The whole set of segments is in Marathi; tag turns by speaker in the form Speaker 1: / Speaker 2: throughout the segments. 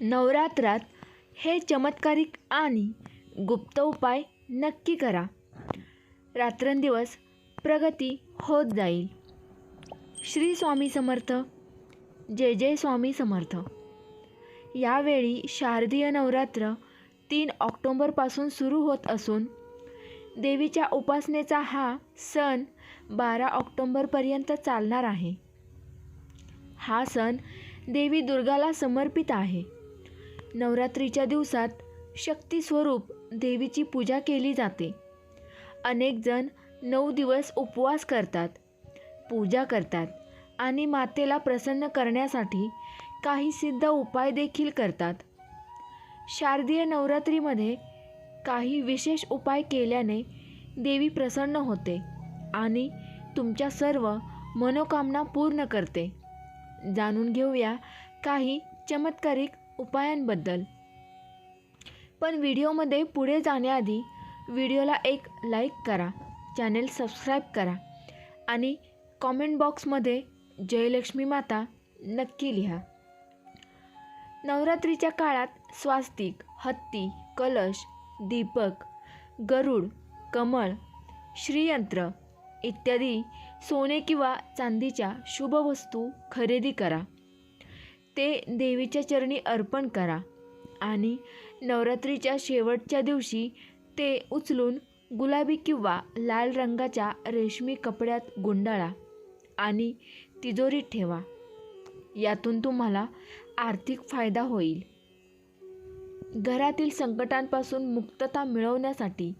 Speaker 1: नवरात्रात हे चमत्कारिक आणि गुप्त उपाय नक्की करा. रात्रंदिवस प्रगती होत जाईल. श्री स्वामी समर्थ. जय जय स्वामी समर्थ. यावेळी शारदीय नवरात्र तीन ऑक्टोंबरपासून सुरू होत असून देवीच्या उपासनेचा हा सण बारा ऑक्टोंबरपर्यंत चालणार आहे. हा सण देवी दुर्गाला समर्पित आहे. नवरात्रीच्या दिवसात शक्ती स्वरूप देवीची पूजा केली जाते. अनेकजण नऊ दिवस उपवास करतात पूजा करतात आणि मातेला प्रसन्न करण्यासाठी काही सिद्ध उपाय देखील करतात. शारदीय नवरात्रीमध्ये काही विशेष उपाय केल्याने देवी प्रसन्न होते आणि तुमच्या सर्व मनोकामना पूर्ण करते. जाणून घेऊया काही चमत्कारिक उपायांबद्दल. पण व्हिडिओमध्ये पुढे जाण्याआधी व्हिडिओला एक लाईक करा चॅनेल सबस्क्राईब करा आणि कॉमेंट बॉक्समध्ये जयलक्ष्मी माता नक्की लिहा. नवरात्रीच्या काळात स्वास्तिक हत्ती कलश दीपक गरुड कमळ श्रीयंत्र इत्यादी सोने किंवा चांदीच्या शुभ वस्तू खरेदी करा. ते देवीच्या चरणी अर्पण करा. आणि नवरात्रीच्या शेवटच्या दिवशी ते उचलून गुलाबी किंवा लाल रंगाच्या रेशमी कपड्यात गुंडाळा आणि तिजोरीत ठेवा. यातून तुम्हाला आर्थिक फायदा होईल. घरातील संकटांपासून मुक्तता मिळवण्यासाठी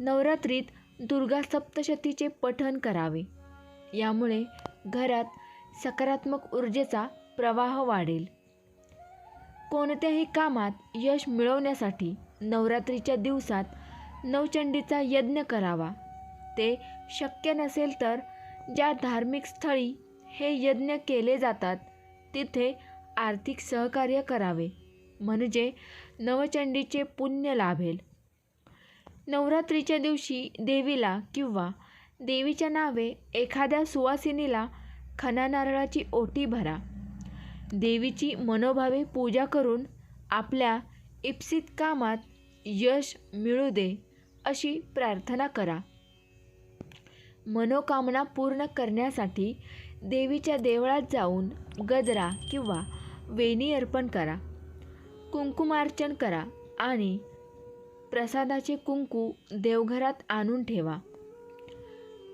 Speaker 1: नवरात्रीत दुर्गा सप्तशतीचे पठण करावे. यामुळे घरात सकारात्मक ऊर्जेचा प्रवाह वाढेल. कोणत्याही कामात यश मिळवण्यासाठी नवरात्रीच्या दिवसात नवचंडीचा यज्ञ करावा. ते शक्य नसेल तर ज्या धार्मिक स्थळी हे यज्ञ केले जातात तिथे आर्थिक सहकार्य करावे. म्हणजे नवचंडीचे पुण्य लाभेल. नवरात्रीच्या दिवशी देवीला किंवा देवीच्या नावे एखाद्या सुवासिनीला खना नारळाची ओटी भरा. देवीची मनोभावे पूजा करून आपल्या इप्सित कामात यश मिळू दे अशी प्रार्थना करा. मनोकामना पूर्ण करण्यासाठी देवीच्या देवळात जाऊन गजरा किंवा वेणी अर्पण करा. कुंकुमार्चन करा आणि प्रसादाचे कुंकू देवघरात आणून ठेवा.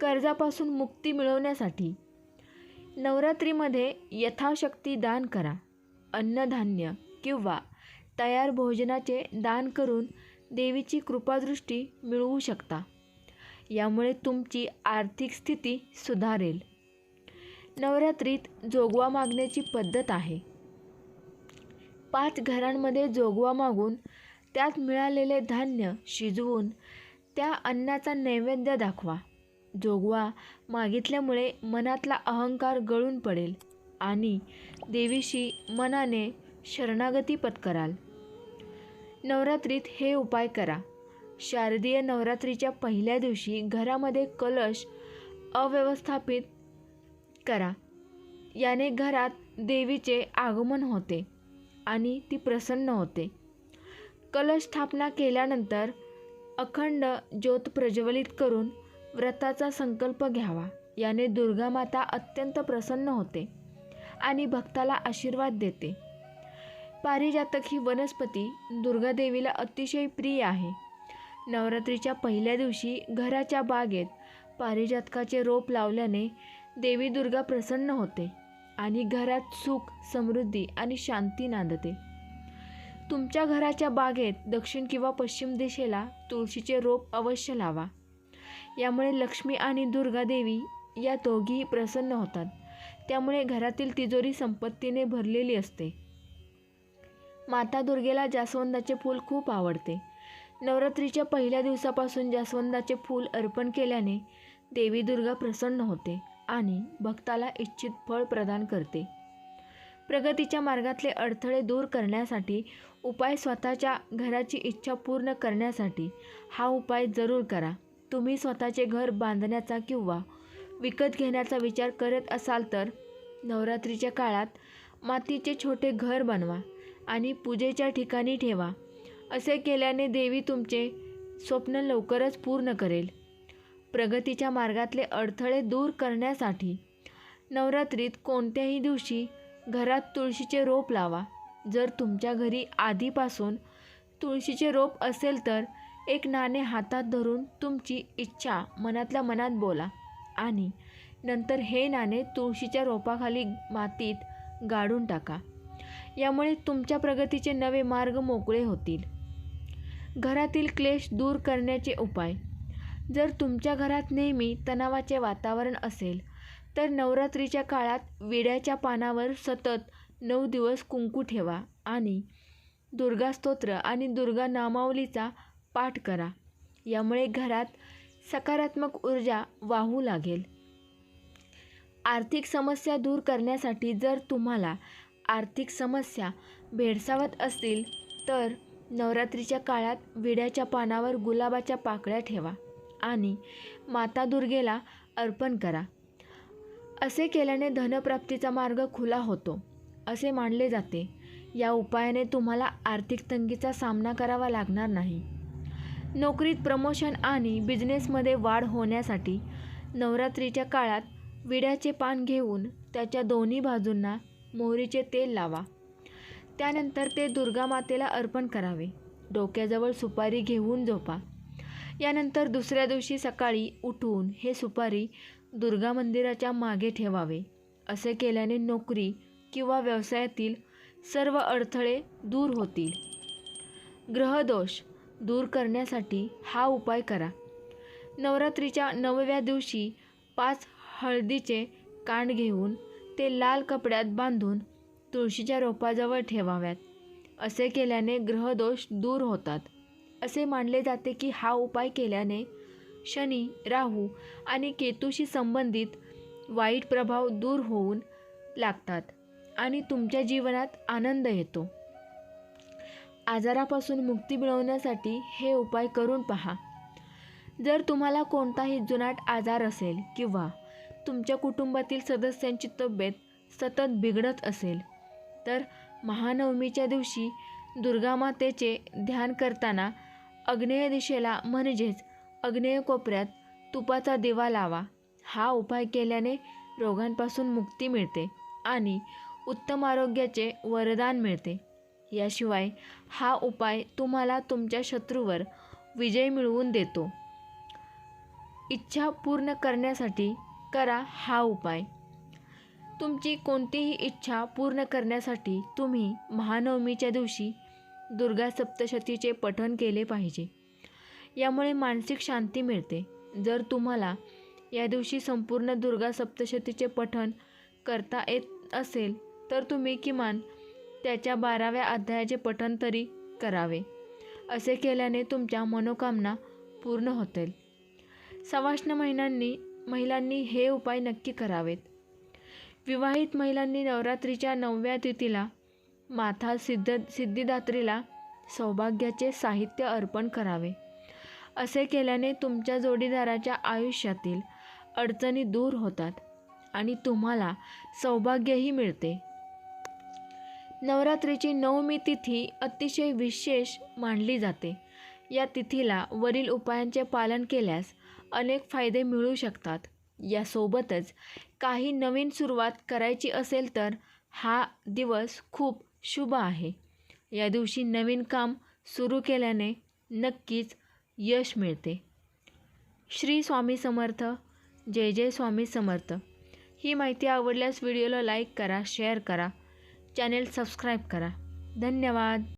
Speaker 1: कर्जापासून मुक्ती मिळवण्यासाठी नवरात्रीमध्ये यथाशक्ती दान करा. अन्नधान्य किंवा तयार भोजनाचे दान करून देवीची कृपादृष्टी मिळवू शकता. यामुळे तुमची आर्थिक स्थिती सुधारेल. नवरात्रीत जोगवा मागण्याची पद्धत आहे. पाच घरांमध्ये जोगवा मागून त्यात मिळालेले धान्य शिजवून त्या अन्नाचा नैवेद्य दाखवा. जोगवा मागितल्यामुळे मनातला अहंकार गळून पडेल आणि देवीशी मनाने शरणागती पत्कराल. नवरात्रीत हे उपाय करा. शारदीय नवरात्रीच्या पहिल्या दिवशी घरामध्ये कलश अव्यवस्थापित करा. याने घरात देवीचे आगमन होते आणि ती प्रसन्न होते. कलश स्थापना केल्यानंतर अखंड ज्योत प्रज्वलित करून व्रताचा संकल्प घ्यावा. याने दुर्गा माता अत्यंत प्रसन्न होते आणि भक्ताला आशीर्वाद देते. पारिजातक ही वनस्पती दुर्गादेवीला अतिशय प्रिय आहे. नवरात्रीच्या पहिल्या दिवशी घराच्या बागेत पारिजातकाचे रोप लावल्याने देवी दुर्गा प्रसन्न होते आणि घरात सुख समृद्धी आणि शांती नांदते. तुमच्या घराच्या बागेत दक्षिण किंवा पश्चिम दिशेला तुळशीचे रोप अवश्य लावा. यामुळे लक्ष्मी आणि दुर्गा देवी या दोघीही प्रसन्न होतात. त्यामुळे घरातील तिजोरी संपत्तीने भरलेली असते. माता दुर्गेला जास्वंदाचे फूल खूप आवडते. नवरात्रीच्या पहिल्या दिवसापासून जास्वंदाचे फूल अर्पण केल्याने देवी दुर्गा प्रसन्न होते आणि भक्ताला इच्छित फळ प्रदान करते. प्रगतीच्या मार्गातले अडथळे दूर करण्यासाठी उपाय स्वतःच्या घराची इच्छा पूर्ण करण्यासाठी हा उपाय जरूर करा. तुम्ही स्वतःचे घर बांधण्याचा किंवा विकत घेण्याचा विचार करत असाल तर नवरात्रीच्या काळात मातीचे छोटे घर बनवा आणि पूजेच्या ठिकाणी ठेवा. असे केल्याने देवी तुमचे स्वप्न लवकरच पूर्ण करेल. प्रगतीच्या मार्गातले अडथळे दूर करण्यासाठी नवरात्रीत कोणत्याही दिवशी घरात तुळशीचे रोप लावा. जर तुमच्या घरी आधीपासून तुळशीचे रोप असेल तर एक नाणे हातात धरून तुमची इच्छा मनातल्या मनात बोला. आणि नंतर हे नाणे तुळशीच्या रोपाखाली मातीत गाडून टाका. यामुळे तुमच्या प्रगतीचे नवे मार्ग मोकळे होतील. घरातील क्लेश दूर करण्याचे उपाय. जर तुमच्या घरात नेहमी तणावाचे वातावरण असेल तर नवरात्रीच्या काळात विड्याच्या पानावर सतत नऊ दिवस कुंकू ठेवा. आणि दुर्गा स्तोत्र आणि दुर्गा नामावलीचा पाठ करा. यामुळे घरात सकारात्मक ऊर्जा वाहू लागेल. आर्थिक समस्या दूर करण्यासाठी जर तुम्हाला आर्थिक समस्या भेडसावत असतील तर नवरात्रीच्या काळात विड्याच्या पानावर गुलाबाच्या पाकळ्या ठेवा आणि माता दुर्गेला अर्पण करा. असे केल्याने धनप्राप्तीचा मार्ग खुला होतो असे मानले जाते. या उपायाने तुम्हाला आर्थिक तंगीचा सामना करावा लागणार नाही. नोकरीत प्रमोशन आणि बिझनेसमध्ये वाढ होण्यासाठी नवरात्रीच्या काळात विड्याचे पान घेऊन त्याच्या दोन्ही बाजूंना मोहरीचे तेल लावा. त्यानंतर ते दुर्गा मातेला अर्पण करावे. डोक्याजवळ सुपारी घेऊन झोपा. यानंतर दुसऱ्या दिवशी सकाळी उठून हे सुपारी दुर्गा मंदिराच्या मागे ठेवावे. असे केल्याने नोकरी किंवा व्यवसायातील सर्व अडथळे दूर होतील. ग्रहदोष दूर करण्यासाठी हा उपाय करा. नवरात्रीच्या नवव्या दिवशी पाच हळदीचे कांड घेऊन ते लाल कपड्यात बांधून तुळशीच्या रोपाजवळ ठेवाव्यात. असे केल्याने ग्रहदोष दूर होतात. असे मानले जाते की हा उपाय केल्याने शनी राहू आणि केतूशी संबंधित वाईट प्रभाव दूर होऊन लागतात आणि तुमच्या जीवनात आनंद येतो. आजारापासून मुक्ती मिळवण्यासाठी हे उपाय करून पहा. जर तुम्हाला कोणताही जुनाट आजार असेल किंवा तुमच्या कुटुंबातील सदस्यांची तब्येत सतत बिघडत असेल तर महानवमीच्या दिवशी दुर्गामातेचे ध्यान करताना अग्नेय दिशेला म्हणजेच अग्नेय कोपऱ्यात तुपाचा दिवा लावा. हा उपाय केल्याने रोगांपासून मुक्ती मिळते आणि उत्तम आरोग्याचे वरदान मिळते. याशिवाय हा उपाय तुम्हाला तुमच्या शत्रूवर विजय मिळवून देतो. इच्छा पूर्ण करण्यासाठी करा हा उपाय. तुमची कोणतीही इच्छा पूर्ण करण्यासाठी तुम्ही महानवमीच्या दिवशी दुर्गा सप्तशतीचे पठण केले पाहिजे. यामुळे मानसिक शांती मिळते. जर तुम्हाला या दिवशी संपूर्ण दुर्गा सप्तशतीचे पठण करता येत असेल तर तुम्ही किमान त्याच्या बाराव्या अध्यायाचे पठण तरी करावे. असे केल्याने तुमच्या मनोकामना पूर्ण होतील. सवाष्ण महिलांनी महिलांनी हे उपाय नक्की करावेत. विवाहित महिलांनी नवरात्रीच्या नवव्या तिथीला माथा सिद्ध सिद्धिदात्रीला सौभाग्याचे साहित्य अर्पण करावे. असे केल्याने तुमच्या जोडीदाराच्या आयुष्यातील अडचणी दूर होतात आणि तुम्हाला सौभाग्यही मिळते. नवरात्रीची नवमी तिथी अतिशय विशेष मानली जाते. या तिथीला वरील उपायांचे पालन केल्यास अनेक फायदे मिळू शकतात. यासोबतच काही नवीन सुरुवात करायची असेल तर हा दिवस खूप शुभ आहे. या दिवशी नवीन काम सुरू केल्याने नक्कीच यश मिळते. श्री स्वामी समर्थ. जय जय स्वामी समर्थ. ही माहिती आवडल्यास व्हिडिओला लाईक करा शेअर करा. चॅनेल सबस्क्राईब करा. धन्यवाद.